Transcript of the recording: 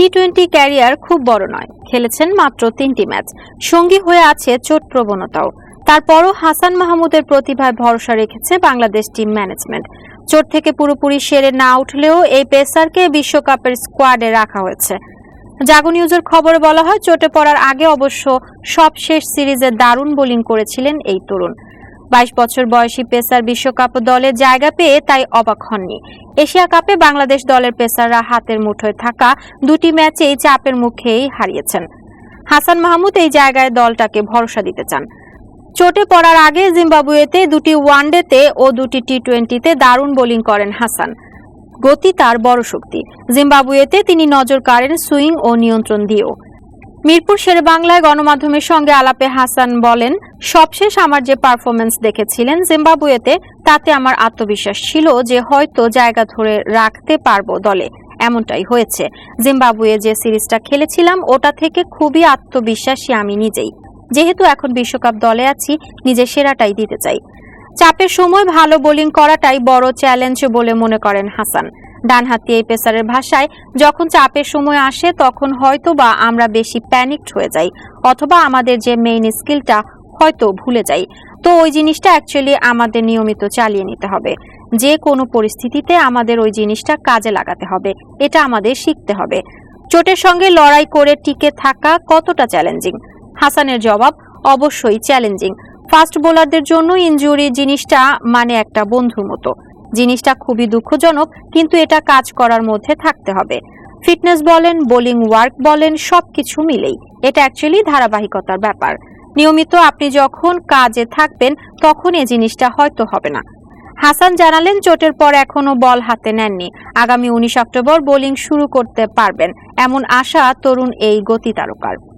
T twenty career খুব বড় নয়। খেলেছেন মাত্র তিনটি ম্যাচ। সঙ্গী হয়ে আছে চোট প্রবণতাও। তারপরও হাসান মাহমুদের প্রতিভায় ভরসা রেখেছে বাংলাদেশ টিম ম্যানেজমেন্ট চোট থেকে পুরোপুরি সেরে না উঠলেও এই পেসারকে বিশ্বকাপের স্কোয়াডে রাখা হয়েছে। জাগো নিউজের খবরে বলা হয়, চোটে পড়ার আগে অবশ্য সব শেষ সিরিজে দারুণ বোলিং করেছিলেন এই তরুণ। বাইশ বছর বয়সী পেসার বিশ্বকাপ দলে জায়গা পেয়ে তাই অবাক হননি। এশিয়া কাপে বাংলাদেশ দলের পেসাররা হাতের মুঠোয় থাকা দুটি ম্যাচেই চাপের মুখেই হারিয়েছেন। হাসান মাহমুদ এই জায়গায় দলটাকে ভরসা দিতে চান। চোটে পড়ার আগে জিম্বাবুয়েতে দুটি ওয়ানডেতে ও দুটি টি টোয়েন্টিতে দারুণ বোলিং করেন হাসান। গতি তার বড় শক্তি। জিম্বাবুয়েতে তিনি নজর কাড়েন সুইং ও নিয়ন্ত্রণ দিয়েও। মিরপুর শেরে বাংলায় গণমাধ্যমের সঙ্গে আলাপে হাসান বলেন সবশেষ আমার যে পারফরমেন্স দেখেছিলেন জিম্বাবুয়েতে, তাতে আমার আত্মবিশ্বাস ছিল যে হয়তো জায়গা ধরে রাখতে পারব দলে। এমনটাই হয়েছে। জিম্বাবুয়ে যে সিরিজটা খেলেছিলাম, ওটা থেকে খুবই আত্মবিশ্বাসী আমি নিজেই। যেহেতু এখন বিশ্বকাপ দলে আছি, নিজের সেরাটাই দিতে চাই। চাপের সময় ভালো বোলিং করাটাই বড় চ্যালেঞ্জ বলে মনে করেন হাসান। ডানহাতি এই পেসারের ভাষায়, যখন চাপের সময় আসে, তখন হয়তো বা আমরা বেশি প্যানিকড হয়ে যাই, অথবা আমাদের যে মেইন স্কিলটা হয়তো ভুলে যাই। তো ওই জিনিসটা অ্যাকচুয়ালি আমাদের নিয়মিত চালিয়ে নিতে হবে। যে কোনো পরিস্থিতিতে আমাদের ওই জিনিসটা কাজে লাগাতে হবে। এটা আমাদের শিখতে হবে। চোটের সঙ্গে লড়াই করে টিকে থাকা কতটা চ্যালেঞ্জিং হাসানের জবাব, অবশ্যই চ্যালেঞ্জিং ফাস্ট বোলারদের জন্য ইনজুরি জিনিসটা মানে একটা বন্ধুর মতো। জিনিসটা খুবই দুঃখজনক, কিন্তু এটা কাজ করার মধ্যে থাকতে হবে। ফিটনেস বলেন বোলিং ওয়ার্ক বলেন, সবকিছু মিলেই। এটা অ্যাকচুয়ালি ধারাবাহিকতার ব্যাপার। নিয়মিত আপনি যখন কাজে থাকবেন তখন এই জিনিসটা হয়তো হবে না। হাসান জানালেন, চোটের পর এখনও বল হাতে নেননি। আগামী উনিশ অক্টোবর বোলিং শুরু করতে পারবেন। এমন আশা তরুণ এই গতি তারকার।